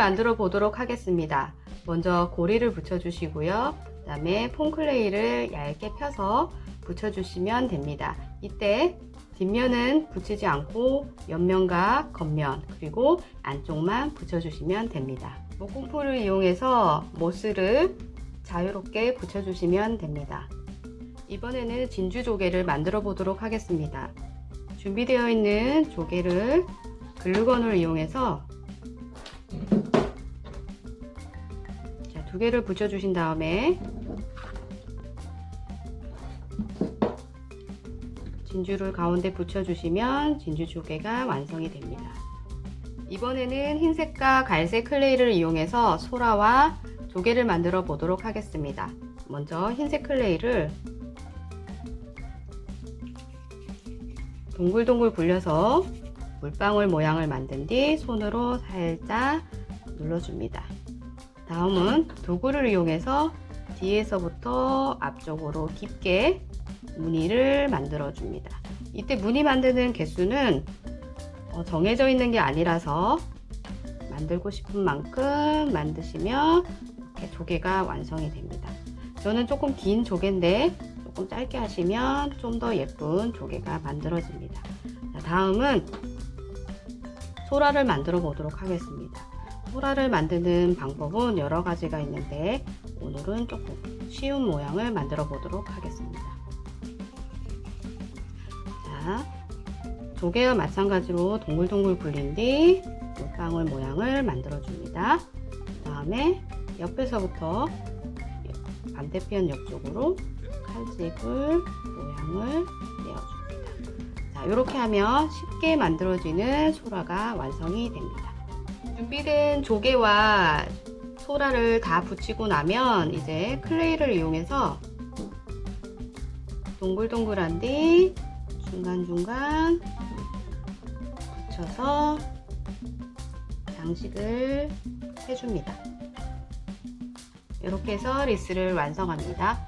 만들어 보도록 하겠습니다. 먼저 고리를 붙여주시고요. 그 다음에 폼클레이를 얇게 펴서 붙여주시면 됩니다. 이때 뒷면은 붙이지 않고 옆면과 겉면 그리고 안쪽만 붙여주시면 됩니다. 목공풀을 이용해서 모스를 자유롭게 붙여주시면 됩니다. 이번에는 진주 조개를 만들어 보도록 하겠습니다. 준비되어 있는 조개를 글루건을 이용해서 두 개를 붙여주신 다음에 진주를 가운데 붙여주시면 진주 조개가 완성이 됩니다. 이번에는 흰색과 갈색 클레이를 이용해서 소라와 조개를 만들어 보도록 하겠습니다. 먼저 흰색 클레이를 동글동글 굴려서 물방울 모양을 만든 뒤 손으로 살짝 눌러줍니다. 다음은 도구를 이용해서 뒤에서부터 앞쪽으로 깊게 무늬를 만들어 줍니다. 이때 무늬 만드는 개수는 어, 정해져 있는 게 아니라서 만들고 싶은 만큼 만드시면 이렇게 조개가 완성이 됩니다. 저는 조금 긴 조개인데 조금 짧게 하시면 좀 더 예쁜 조개가 만들어집니다. 자, 다음은 소라를 만들어 보도록 하겠습니다. 소라를 만드는 방법은 여러 가지가 있는데 오늘은 조금 쉬운 모양을 만들어 보도록 하겠습니다. 자, 조개와 마찬가지로 동글동글 굴린 뒤 물방울 모양을 만들어 줍니다. 그 다음에 옆에서부터 반대편 옆쪽으로 칼집을 모양을 내어줍니다. 자, 이렇게 하면 쉽게 만들어지는 소라가 완성이 됩니다. 준비된 조개와 소라를 다 붙이고 나면 이제 클레이를 이용해서 동글동글한 뒤 중간중간 붙여서 장식을 해줍니다. 이렇게 해서 리스를 완성합니다.